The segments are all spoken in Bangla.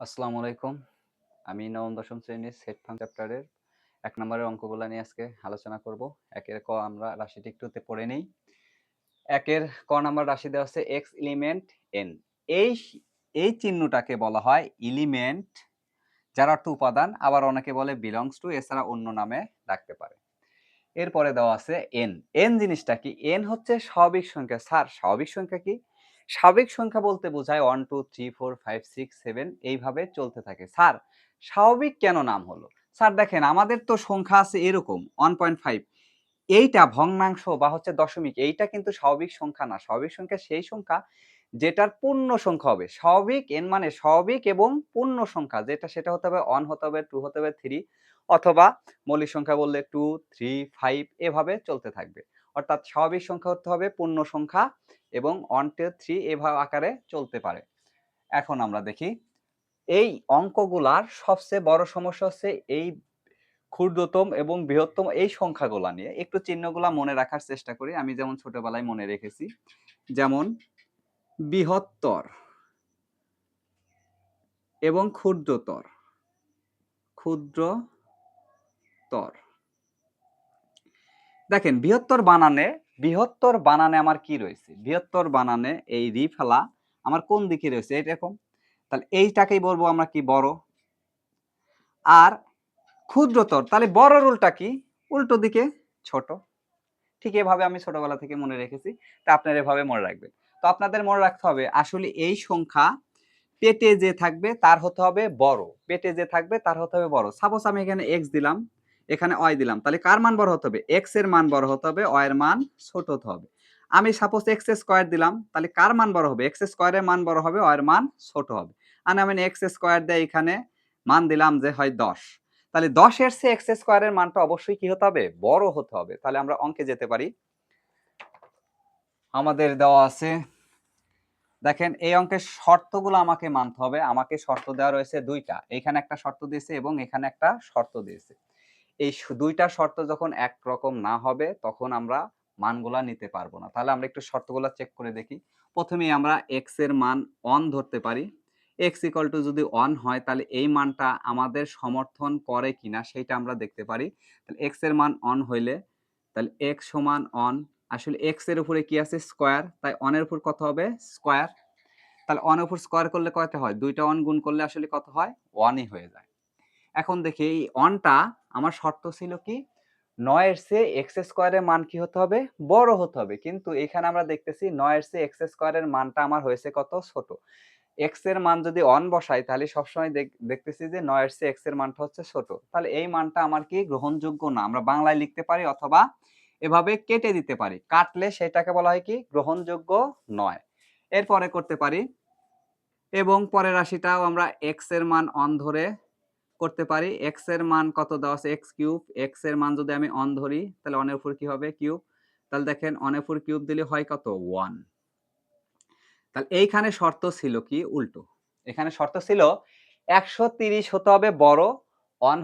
আসসালামু আলাইকুম। আমি নবম, দশম শ্রেণির সেট ফাং চ্যাপ্টারের এক নম্বরের অঙ্কগুলো নিয়ে আজকে আলোচনা করব। একের ক আমরা রাশিটি একটুতে পড়ে নেই। একের ক নাম্বার রাশি দেওয়া আছে এক্স এলিমেন্ট এন এই এই চিহ্নটাকে বলা হয় এলিমেন্ট যার অর্থ উপাদান, আবার অনেকে বলে বিলংস টু এছাড়া অন্য নামে ডাকতে পারে। এরপরে দেওয়া আছে এন এন জিনিসটা কি? এন হচ্ছে স্বাভাবিক সংখ্যা। স্যার, স্বাভাবিক সংখ্যা কি? স্বাভাবিক সংখ্যা বলতে বোঝায় one two three four five six seven এইভাবে চলতে থাকে। স্যার, স্বাভাবিক কেন নাম হলো? স্যার, দেখেন, আমাদের তো সংখ্যা আছে এরকম ওয়ান পয়েন্ট ফাইভ এইটা ভগ্নাংশ বা হচ্ছে দশমিক, এইটা কিন্তু স্বাভাবিক সংখ্যা না। স্বাভাবিক সংখ্যা সেই সংখ্যা যেটার পূর্ণ সংখ্যা হবে। স্বাভাবিক এন মানে স্বাভাবিক এবং পূর্ণ সংখ্যা, যেটা সেটা হতে হবে ওয়ান হতে হবে টু হতে হবে থ্রি অথবা মৌলিক সংখ্যা বললে টু থ্রি ফাইভ এভাবে চলতে থাকবে। অর্থাৎ স্বাভাবিক সংখ্যা হতে হবে, পূর্ণ সংখ্যা এবং ওয়ান টু থ্রি এভাবে আকারে চলতে পারে। এখন আমরা দেখি, এই অঙ্কগুলার সবচেয়ে বড় সমস্যা হচ্ছে এই ক্ষুদ্রতম এবং বৃহত্তম এই সংখ্যাগুলা নিয়ে। একটু চিহ্নগুলা মনে রাখার চেষ্টা করি, আমি যেমন ছোটবেলায় মনে রেখেছি। যেমন, বৃহত্তর এবং ক্ষুদ্রতর। ক্ষুদ্রতর। দেখেন, বৃহত্তর বানানে বৃহত্তর বানানে আমার কি রয়েছে? বৃহত্তর বানানে এই রি ফেলা আমার কোন দিকে রয়েছে? এরকম তাহলে এইটাকেই বলব আমরা কি? বড়। আর ক্ষুদ্রতর, তাহলে বড় রুলটা কি? উল্টো দিকে ছোট। ঠিক এভাবে আমি ছোটবেলা থেকে মনে রেখেছি। তা আপনারা এভাবে মনে রাখবেন। তো আপনাদের মনে রাখতে হবে, আসলে এই সংখ্যা পেটে যে থাকবে তার হতে হবে বড়। পেটে যে থাকবে তার হতে হবে বড়। সাপোজ আমি এখানে এক্স দিলাম। এখানে অয় দিলাম। তাহলে কার মান বড় হতে হবে? এক্সের মান বড় হতে হবে অয় এর মান ছোট হতে হবে। আমি সাপোজ এক্স স্কোয়ার দিলাম, তাহলে কার মান বড় হবে? এক্স স্কোয়ারের মান বড় হবে অয়ের মান ছোট হবে। আর আমি এক্স স্কোয়ার দিয়ে এখানে মান দিলাম যে হয় দশ। তাহলে দশের সে এক্স স্কোয়ারের মানটা অবশ্যই কি হতে হবে? বড় হতে হবে। তাহলে আমরা অঙ্কে যেতে পারি। আমাদের দেওয়া আছে, দেখেন এই অঙ্কের শর্তগুলো আমাকে মানতে হবে। আমাকে শর্ত দেওয়া রয়েছে দুইটা। এখানে একটা শর্ত দিয়েছে এবং এখানে একটা শর্ত দিয়েছে। এই দুইটা শর্ত যখন একরকম না হবে, তখন আমরা মানগুলা নিতে পারব না। তাহলে আমরা একটু শর্তগুলো চেক করে দেখি। প্রথমেই আমরা এক্সের মান অন ধরতে পারি। এক্স ইকাল টু যদি অন হয়, তাহলে এই মানটা আমাদের সমর্থন করে কিনা সেটা আমরা দেখতে পারি। তাহলে এক্সের মান অন হইলে, তাহলে এক্স সমান অন আসলে এক্সের উপরে কি আছে? স্কোয়ার তাই অনের উপর কত হবে? স্কোয়ার তাহলে অন উপর স্কোয়ার করলে কয়টা হয়? দুইটা অন গুণ করলে আসলে কত হয়? ওয়ানই হয়ে যায়। এখন দেখি, এই অনটা আমার শর্ত ছিল কি? নয়ের সে এক্স স্কোয়ারের মান কি হতে হবে? বড় হতে হবে। কিন্তু এখানে আমরা দেখতেছি নয়ের সে এক্স স্কোয়ারের মানটা আমার হয়েছে কত? ছোট। এক্সের মান যদি অন বসাই, তাহলে সবসময় দেখতেছি যে নয়ের সে এক্সের মানটা হচ্ছে ছোট। তাহলে এই মানটা আমার কি? গ্রহণযোগ্য না। আমরা বাংলায় লিখতে পারি অথবা এভাবে কেটে দিতে পারি। কাটলে সেটাকে বলা হয় কি? গ্রহণযোগ্য নয়। এরপরে করতে পারি। এবং পরের রাশিটাও আমরা এক্সের মান অন ধরে করতে পারি? এক্সের মান কত দেওয়া আছে? এক্স কিউব এক্সের মান যদি আমি অন ধরি, তাহলে অনের উপর কি হবে? কিউব তাহলে দেখেন অনের উপর কিউব দিলে হয় কত? ওয়ান তাহলে এইখানে শর্ত ছিল কি? উল্টো। এখানে শর্ত ছিল একশো তিরিশ হতে হবে বড় অন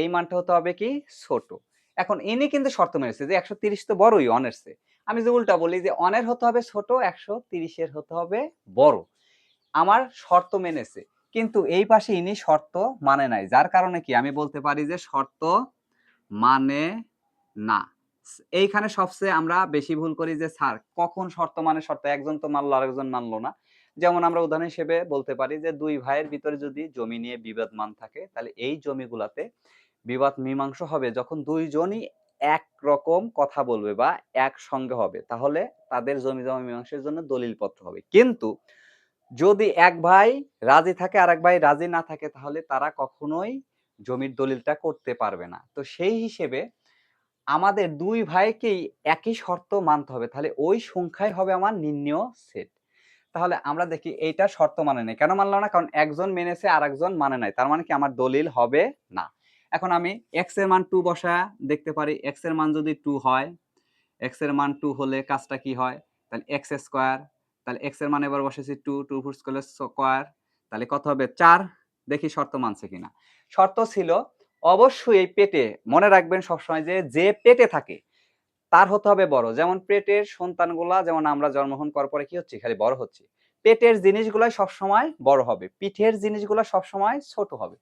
এই মানটা হতে হবে কি? ছোট। এখন এনে কিন্তু শর্ত মেরেছে যে একশো তিরিশ তো বড়ই অনের সে আমি যে উল্টা বলি যে অনের হতে হবে ছোট, একশো তিরিশের হতে হবে বড়। আমার শর্ত মেনেছে কিন্তু এই পাশে ইনি শর্ত মানে নাই। যার কারণে কি? আমি বলতে পারি যে শর্ত মানে না। এইখানে সবচেয়ে আমরা বেশি ভুল করি যে, স্যার, কখন শর্ত মানে শর্ত? একজন তো মানলো, আরেকজন মানলো না। যেমন আমরা উদাহরণ হিসেবে বলতে পারি যে, দুই ভাইয়ের ভিতরে যদি জমি নিয়ে বিবাদমান থাকে, তাহলে এই জমিগুলাতে বিবাদ মীমাংস হবে। যখন দুইজনই এক রকম কথা বলবে বা এক সঙ্গে হবে, তাহলে তাদের জমি জমা মীমাংসের জন্য দলিল পত্র হবে। কিন্তু যদি এক ভাই রাজি থাকে আর এক ভাই রাজি না থাকে, তাহলে তারা কখনোই জমির দলিলটা করতে পারবে না। তো সেই হিসেবে আমাদের দুই ভাইকেই একই শর্ত মানতে হবে। তাহলে ওই সংখ্যাই হবে আমার নির্ণয় সেট তাহলে আমরা দেখি এইটা শর্ত মানে নেই। কেন মানলো না? কারণ একজন মেনেছে আর একজন মানে নাই। তার মানে কি আমার দলিল হবে না। এখন আমি এক্সের মান টু বসা দেখতে পারি। এক্সের মান যদি টু হয় এক্সের মান টু হলে কাজটা কি হয়? তাহলে এক্স স্কোয়ার তাহলে এক্সের মান এবার বসেছি টু টু ফুট স্কোয়ার তাহলে কত হবে? চার। দেখি শর্ত মানছে কিনা। শর্ত ছিল, অবশ্যই এই পেটে, মনে রাখবেন সবসময় যে যে পেটে থাকে, তার হতে হবে বড়। যেমন পেটের সন্তানগুলা, যেমন আমরা জন্মগ্রহণ করার পরে কি হচ্ছে? খালি বড় হচ্ছে। পেটের জিনিসগুলো সবসময় বড় হবে। পিঠের জিনিসগুলো সবসময় ছোট হবে।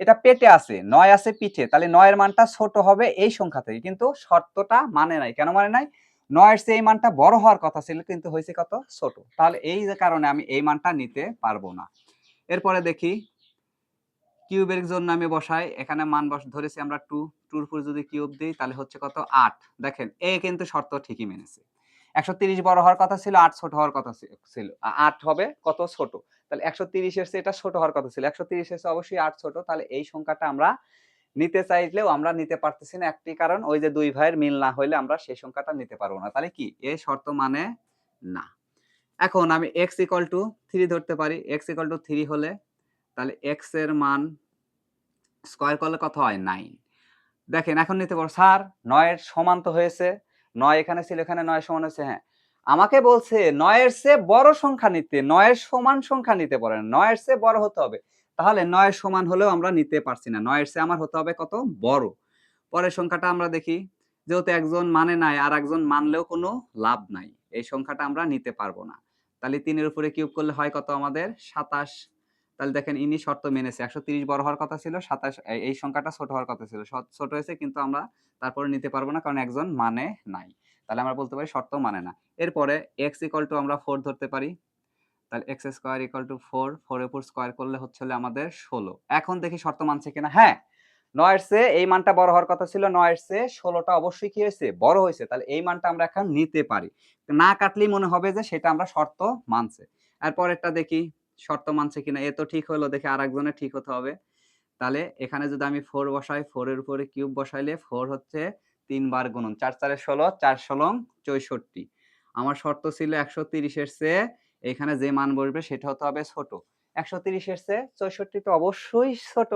এটা পেটে আছে, নয় আছে পিঠে, তাহলে নয়ের মানটা ছোট হবে এই সংখ্যা থেকে। কিন্তু শর্তটা মানে নাই। কেন মানে নাই? নয়ের চেয়ে এই মানটা বড় হওয়ার কথা ছিল, কিন্তু হয়েছে কত? ছোট। তাহলে এই কারণে আমি এই মানটা নিতে পারব না। এরপরে দেখি কিউবের জন্য আমি বসাই, এখানে মান বস, ধরেছি আমরা টু টুর উপর যদি কিউব দিই, তাহলে হচ্ছে কত? আট। দেখেন, এ কিন্তু শর্ত ঠিকই মেনেছে। একশো তিরিশ বড় হওয়ার কথা ছিল, আট ছোট হওয়ার কথা ছিল। আট হবে কত? ছোট। তাহলে একশো তিরিশের চেয়ে এটা ছোট হওয়ার কথা ছিল। একশো তিরিশের চেয়ে অবশ্যই আট ছোট। তাহলে এই সংখ্যাটা আমরা নিতে চাইলেও আমরা নিতে পারতেছি না একটি কারণ, ওই যে দুই ভাইয়ের মিল না হইলে আমরা সেই সংখ্যাটা নিতে পারব না। তাহলে কি? এ শর্ত মানে না। এখন আমি এক্স ইকাল টু থ্রি ধরতে পারি। এক্স ইকাল টু থ্রি হলে তাহলে এক্সের মান স্কোয়ার করলে কত হয়? নাইন দেখেন, এখন নিতে পারো স্যার, নয়ের সমান তো হয়েছে। নয় এখানে ছিল, এখানে নয় সমান হয়েছে হ্যাঁ। আমাকে বলছে, নয়ের চেয়ে বড় সংখ্যা নিতে, নয়ের সমান সংখ্যা নিতে পারেন। নয়ের চেয়ে বড় হতে হবে। তাহলে নয়ের সমান হলেও আমরা নিতে পারছি না। নয়ের চেয়ে আমার হতে হবে কত? বড়। পরের সংখ্যাটা আমরা দেখি। যেহেতু একজন মানে নাই, আর একজন মানলেও কোনো লাভ নাই। এই সংখ্যাটা আমরা নিতে পারব না। তাহলে তিনের উপরে কিউব করলে হয় কত আমাদের? সাতাশ। তাহলে দেখেন ইনি শর্ত মেনেছে। একশো তিরিশ বড় হওয়ার কথা ছিল, সাতাশ, এই সংখ্যাটা ছোট হওয়ার কথা ছিল। ছোট হয়েছে কিন্তু আমরা তারপরে নিতে পারব না কারণ একজন মানে নাই। তাহলে আমরা বলতে পারি শর্ত মানে না। এরপরে এক্স ইকাল টু আমরা ফোর ধরতে পারি। তাহলে x square equal to four four উপর স্কোয়ার করলে হচ্ছে আমাদের ষোলো। এখন দেখি শর্ত মানছে কিনা? হ্যাঁ নয়ের চেয়ে এই মানটা বড় হওয়ার কথা ছিল, নয়ের চেয়ে ষোলোটা অবশ্যই কি হয়েছে? বড় হয়েছে। তাহলে এই মানটা আমরা এখন নিতে পারি। না কাটলেই মনে হবে যে সেটা আমরা শর্ত মানছে। আর পরেরটা দেখি, শর্ত মানছে কিনা? এ তো ঠিক হলো, দেখে আর একজনের ঠিক হতে হবে। তাহলে এখানে যদি আমি ফোর বসাই ফোরের উপরে কিউব বসাইলে ফোর হচ্ছে তিনবার গুণন। চার চারে ষোলো, চার ষোলো চৌষট্টি। আমার শর্ত ছিল একশো তিরিশের চেয়ে এখানে যে মান বসবে সেটা হতে হবে ছোট। একশো তিরিশের চেয়ে চৌষট্টি তো অবশ্যই ছোট।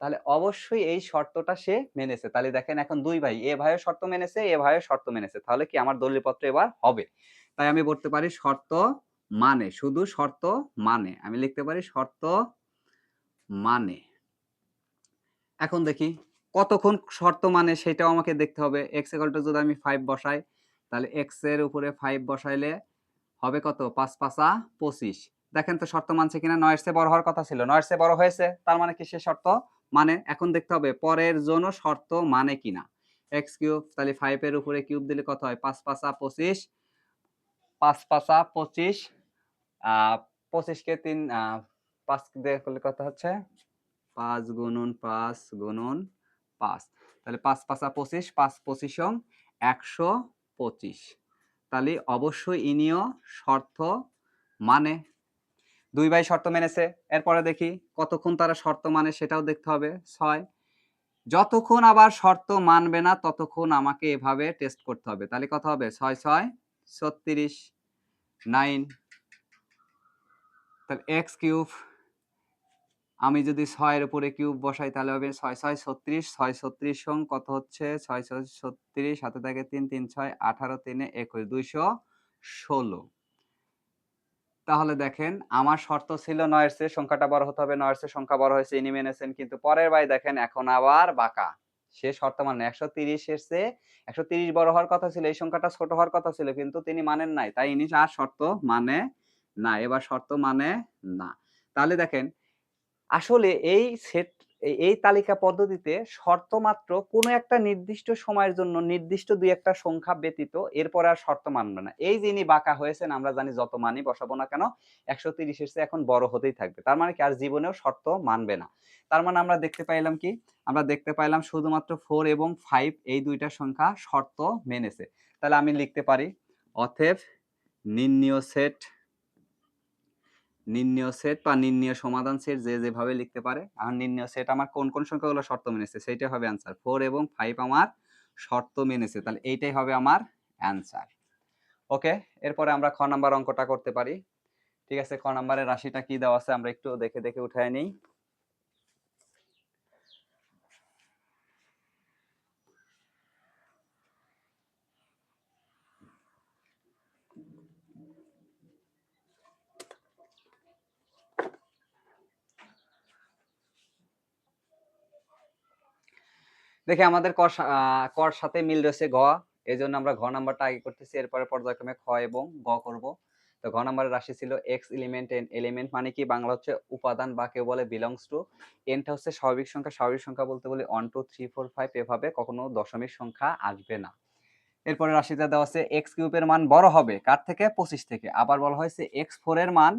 তাহলে অবশ্যই এই শর্তটা সে মেনেছে। তাহলে দেখেন এখন দুই ভাই, এ ভাইও শর্ত মেনেছে, এ ভাইও শর্ত মেনেছে। তাহলে কি আমার দলিলপত্র এবার হবে? তাই আমি বলতে পারি শর্ত মানে শুধু শর্ত মানে। আমি লিখতে পারি শর্ত মানে। এখন দেখি, কতক্ষণ শর্ত মানে সেটাও আমাকে দেখতে হবে। এক্স ইকুয়াল যদি আমি ফাইভ বসাই, তাহলে এক্সের উপরে ফাইভ বসাইলে হবে কত? পাঁচ পাঁচা পঁচিশ। দেখেন তো শর্ত মানছে কিনা? নয়ের চেয়ে বড় হওয়ার কথা ছিল। নয়ের চেয়ে বড় হয়েছে, তার মানে কি সে শর্ত মানে? এখন দেখতে হবে পরের জন্য শর্ত মানে কিনা? এক্স কিউব, তাহলে ফাইভ এর উপরে কিউব দিলে কত হয়? পাঁচ পাঁচা পঁচিশ, পাঁচ পাঁচা পঁচিশ পঁচিশকে তিন পাঁচ দিয়ে করলে কত হচ্ছে? পাঁচ গুণন পাঁচ গুণন পাঁচ। তাহলে পাঁচ পাঁচা পঁচিশ, পাঁচ পঁচিশং একশো পঁচিশ। তাহলে অবশ্যই ইনিও শর্ত মানে। দুই ভাই শর্ত মেনেছে। এরপরে দেখি কতক্ষণ তারা শর্ত মানে সেটাও দেখতে হবে। ছয়, যতক্ষণ আবার শর্ত মানবে না ততক্ষণ আমাকে এভাবে টেস্ট করতে হবে। তাহলে কত হবে? ছয় ছয়, ছত্রিশ নাইন তাহলে এক্স কিউব আমি যদি ছয়ের উপরে কিউব বসাই তাহলে হবে ছয় ছয়, ছত্রিশ ছয়, ছত্রিশ সং কত হচ্ছে? ছয় ছয়, ছত্রিশ, সাথে থাকে তিন তিন, ছয়, আঠারো, তিনে একুশ, দুইশো ষোলো। তাহলে দেখেন, আমার শর্ত ছিল নয়ের চেয়ে সংখ্যাটা বড় হতে হবে, নয়ের চেয়ে সংখ্যা বড় হয়েছে, ইনি মেনেছেন, কিন্তু পরের বাই দেখেন, এখন আবার বাঁকা। সে শর্ত মানে একশো তিরিশ চেয়ে একশো তিরিশ বড় হওয়ার কথা ছিল, এই সংখ্যাটা ছোট হওয়ার কথা ছিল, কিন্তু তিনি মানেন নাই। তাই ইনি আর শর্ত মানে না, এবার শর্ত মানে না। তাহলে দেখেন আসলে এই সেট এই- তালিকা পদ্ধতিতে শর্ত মাত্র কোনো একটা নির্দিষ্ট সময়ের জন্য নির্দিষ্ট দুই একটা সংখ্যা ব্যতীত এরপর আর শর্ত মানবে না। এই যিনি বাঁকা হয়েছেন, আমরা জানি যত মানই বসাবো না কেন, একশো তিরিশের চেয়ে এখন বড় হতেই থাকবে। তার মানে কি আর জীবনেও শর্ত মানবে না। তার মানে আমরা দেখতে পাইলাম কি? আমরা দেখতে পাইলাম শুধুমাত্র ফোর এবং ফাইভ এই দুইটা সংখ্যা শর্ত মেনেছে। তাহলে আমি লিখতে পারি অথেব নির্ণীয় সেট নির্ণীয় সেট বা নির্ণয় সমাধান সেট যে যেভাবে লিখতে পারে। আর নির্ণয় সেট আমার কোন কোন সংখ্যাগুলো শর্ত মেনেছে সেইটাই হবে অ্যান্সার ফোর এবং ফাইভ আমার শর্ত মেনেছে। তাহলে এইটাই হবে আমার অ্যান্সার ওকে এরপরে আমরা খ নাম্বার অঙ্কটা করতে পারি। ঠিক আছে? ক নাম্বারের রাশিটা কি দেওয়া আছে আমরা একটু দেখে দেখে উঠায় নিই। দেখে আমাদের কর কর সাথে মিল রয়েছে গ এই জন্য আমরা ঘ নাম্বারটা আগে করতেছি, এরপরে পর্যায়ক্রমে খ এবং গ করব। তো ঘ নম্বরের রাশি ছিল এক্স এলিমেন্ট এন এলিমেন্ট মানে কি? বাংলা হচ্ছে উপাদান, বা কেউ বলে বিলংস টু এনটা হচ্ছে স্বাভাবিক সংখ্যা স্বাভাবিক সংখ্যা বলতে বলি one two three four five এভাবে কখনো দশমিক সংখ্যা আসবে না। এরপরে রাশিতে দেওয়া আছে এক্স কিউবের মান বড় হবে, কার থেকে? পঁচিশ থেকে। আবার বলা হয়েছে এক্স ফোর এর মান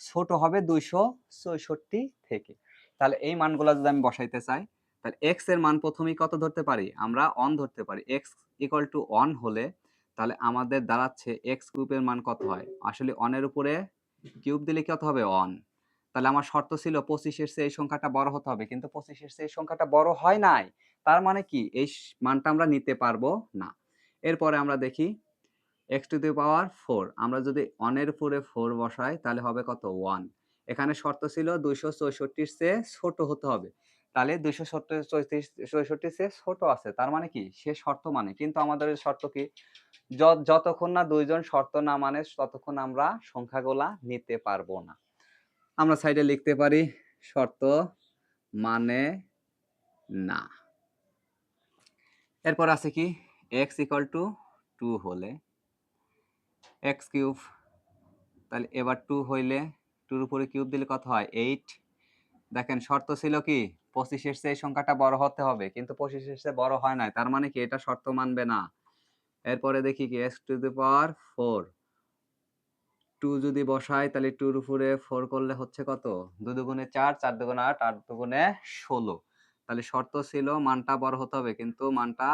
ছোট হবে দুইশো চৌষট্টি থেকে। তাহলে এই মানগুলো যদি আমি বসাইতে চাই তাহলে এক্সের মান প্রথমেই কত ধরতে পারি? আমরা অন ধরতে পারি। এক্স ইকুয়াল টু অন হলে তাহলে আমাদের দাঁড়াচ্ছে এক্স কিউবের মান কত হয়? আসলে অনের উপরে কিউব দিলে কত হবে? অন তাহলে আমার শর্ত ছিল পঁচিশের চেয়ে এই সংখ্যাটা বড় হতে হবে। কিন্তু পঁচিশের চেয়ে এই সংখ্যাটা বড় হয় নাই। তার মানে কি? এই মানটা আমরা নিতে পারব না। এরপরে আমরা দেখি x to the power four আমরা যদি অনের উপরে ফোর বসাই, তাহলে হবে কত? ওয়ান এখানে শর্ত ছিল দুইশো চৌষট্টির চেয়ে ছোট হতে হবে। তাহলে দুইশো চৌষট্টির চেয়ে ছোট আছে। তার মানে কি? সে শর্ত মানে। কিন্তু আমাদের শর্ত কি? যতক্ষণ না দুইজন শর্ত না মানে ততক্ষণ আমরা সংখ্যাগুলা নিতে পারব না। আমরা সাইডে লিখতে পারি, শর্ত মানে না। এরপর আছে কি? এক্স ইকাল টু টু হলে এক্স কিউব তাহলে এবার টু হইলে টুর উপরে কিউব দিলে কত হয়? এইট দেখেন, শর্ত ছিল কি? পঁচিশের চেয়ে সংখ্যাটা বড় হতে হবে। কিন্তু পঁচিশের চেয়ে বড় হয় নাই। তার মানে কি এটা শর্ত মানবে না। এরপরে দেখি কি x to the power four two যদি বসাই, তাহলে টুর উপরে ফোর করলে হচ্ছে কত? দু দুগুণে চার চার দুগুণে আট আট দুগুণে ষোলো। তাহলে শর্ত ছিল মানটা বড় হতে হবে, কিন্তু মানটা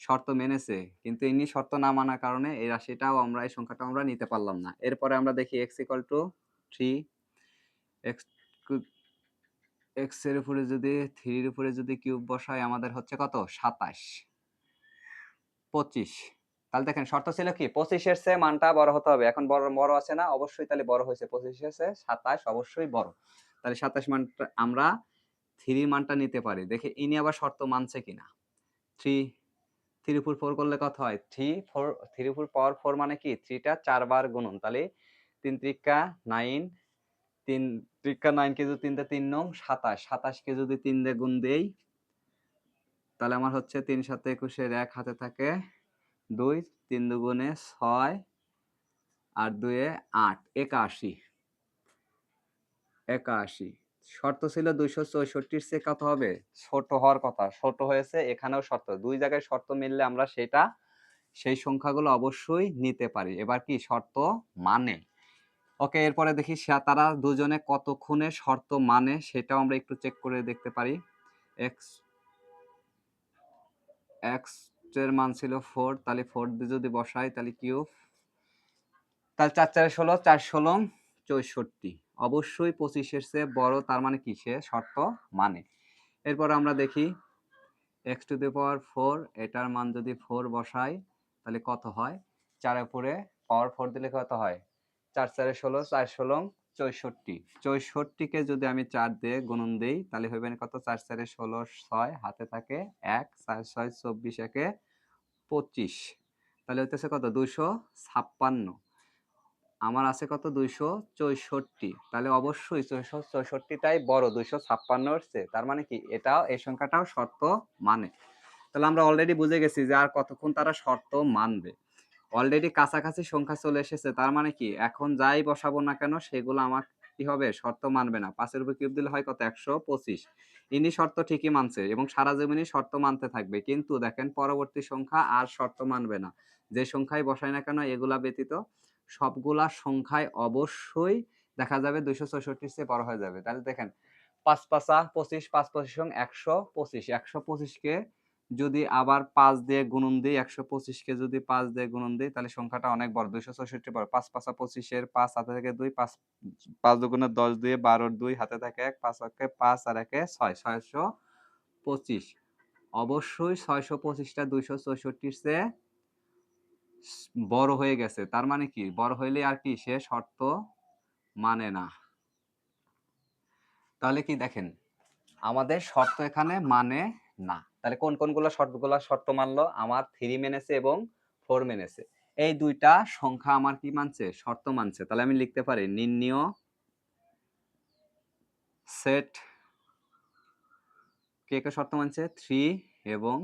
শর্ত মেনেছে। কিন্তু ইনি শর্ত না মানার কারণে এই রাশিটাও আমরা, এই সংখ্যাটা আমরা নিতে পারলাম না। এরপরে আমরা দেখি x equal to three x এক্সের উপরে যদি থ্রির উপরে যদি কিউব বসাই, আমাদের হচ্ছে কত? সাতাশ। পঁচিশ। তাহলে দেখেন, শর্ত ছিল কি? পঁচিশের চেয়ে মানটা বড় হতে হবে। এখন বড় বড় আছে না? অবশ্যই তাহলে বড় হয়েছে। পঁচিশের চেয়ে সাতাশ অবশ্যই বড়। তাহলে সাতাশ মানটা, আমরা থ্রি মানটা নিতে পারি। দেখে, ইনি আবার শর্ত মানছে কিনা? থ্রি থ্রি ফোর ফোর করলে কত হয়? Three four three four power four মানে কি? থ্রিটা চারবার গুণন। তাহলে তিন ত্রিকা নাইন তিন ত্রিকা নাইন কে যদি তিনটে তিন নং, সাতাশ। সাতাশকে যদি তিন দিয়ে গুণ দেই, তাহলে আমার হচ্ছে তিন সাথে একুশের এক হাতে থাকে দুই, তিন দুগুণে ছয়, আর দুয়ে আট, একাশি। একাশি। শর্ত ছিল দুইশো চৌষট্টির চেয়ে কত হবে? ছোট হওয়ার কথা। ছোট হয়েছে, এখানেও শর্ত। দুই জায়গায় শর্ত মিললে আমরা সেটা, সেই সংখ্যাগুলো অবশ্যই নিতে পারি। এবার কি? শর্ত মানে? ওকে, এরপরে দেখি তারা দুজনে কতক্ষণে শর্ত মানে সেটাও আমরা একটু চেক করে দেখতে পারি। এক্স এক্সের মান ছিল ফোর তাহলে ফোর দিয়ে যদি বসাই তাহলে কিউব তাহলে চার চারে ষোলো, চার ষোলো, চৌষট্টি। অবশ্যই পঁচিশের চেয়ে বড় তার মানে কি সে? শর্ত মানে। এরপর আমরা দেখি x to the power four এটার মান যদি ফোর বসাই তাহলে কত হয়? চারের উপরে পাওয়ার ফোর দিলে কত হয়? চার চারে ষোলো, চার ষোলো, চৌষট্টি। চৌষট্টিকে যদি আমি চার দিয়ে গুণন দিই, তাহলে হবে কত? চার চারে ষোলো, ছয়, হাতে থাকে এক, চার, ছয়, চব্বিশ, একে পঁচিশ। তাহলে হইতেছে কত? দুইশো ছাপ্পান্ন। আমার আছে কত? দুইশো চৌষট্টি। তাহলে অবশ্যই ছয়শো চৌষট্টিটাই বড়, দুইশো ছাপ্পান্নর চেয়ে। তার মানে কি? এটাও, এই সংখ্যাটাও শর্ত মানে। তাহলে আমরা অলরেডি বুঝে গেছি যে আর কতক্ষণ তারা শর্ত মানবে। অলরেডি কাছাকাছি সংখ্যা চলে এসেছে, তার মানে কি? এখন যাই বসাবো না কেন, সেগুলো আমার কি হবে? শর্ত মানবে না। পাঁচের উপর কিউব দিলে হয় কত? একশো পঁচিশ। ইনি শর্ত ঠিকই মানছে এবং সারা জীবনই শর্ত মানতে থাকবে। কিন্তু দেখেন পরবর্তী সংখ্যা আর শর্ত মানবে না। যে সংখ্যায় বসায় না কেন, এগুলা ব্যতীত সবগুলা সংখ্যায় অবশ্যই দেখা যাবে দুইশো চৌষট্টির চেয়ে বড় হয়ে যাবে। তাহলে দেখেন, পাঁচ পাঁচা পঁচিশ, পাঁচ পঁচিশ একশো পঁচিশ। একশো পঁচিশকে যদি আবার পাঁচ দিয়ে গুণন দিই, একশো পঁচিশকে যদি পাঁচ দিয়ে গুণন দিই, তাহলে সংখ্যাটা অনেক বড়। দুইশো চৌষট্টি বড়। পাঁচ পাঁচা পঁচিশের পাঁচ হাতে থেকে দুই, পাঁচ পাঁচ দুগুণের দশ দিয়ে বারোর দুই হাতে থাকে এক, পাঁচ একে পাঁচ আর একে ছয়, ছয়শো পঁচিশ। অবশ্যই ছয়শো পঁচিশটা দুইশো চৌষট্টির চেয়ে বড় হয়ে গেছে। তার মানে কি? বড় হইলে আর কি? সে শর্ত মানে না। তাহলে কি দেখেন? আমাদের শর্ত এখানে মানে না। তাহলে কোন কোনগুলো শর্তগুলো শর্ত মানলো? আমার থ্রি মেনেছে এবং ফোর মেনেছে। এই দুইটা সংখ্যা আমার কি মানছে? শর্ত মানছে। তাহলে আমি লিখতে পারি, নির্ণীয় সেট কে কে শর্ত মানছে? থ্রি এবং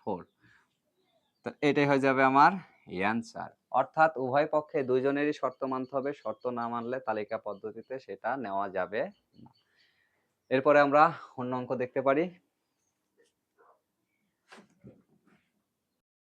ফোর তো এটাই হয়ে যাবে আমার অ্যান্সার অর্থাৎ উভয় পক্ষে দুইজনেরই শর্ত মানতে হবে। শর্ত না মানলে তালিকা পদ্ধতিতে সেটা নেওয়া যাবে না। এরপরে আমরা অন্য অঙ্ক দেখতে পারি।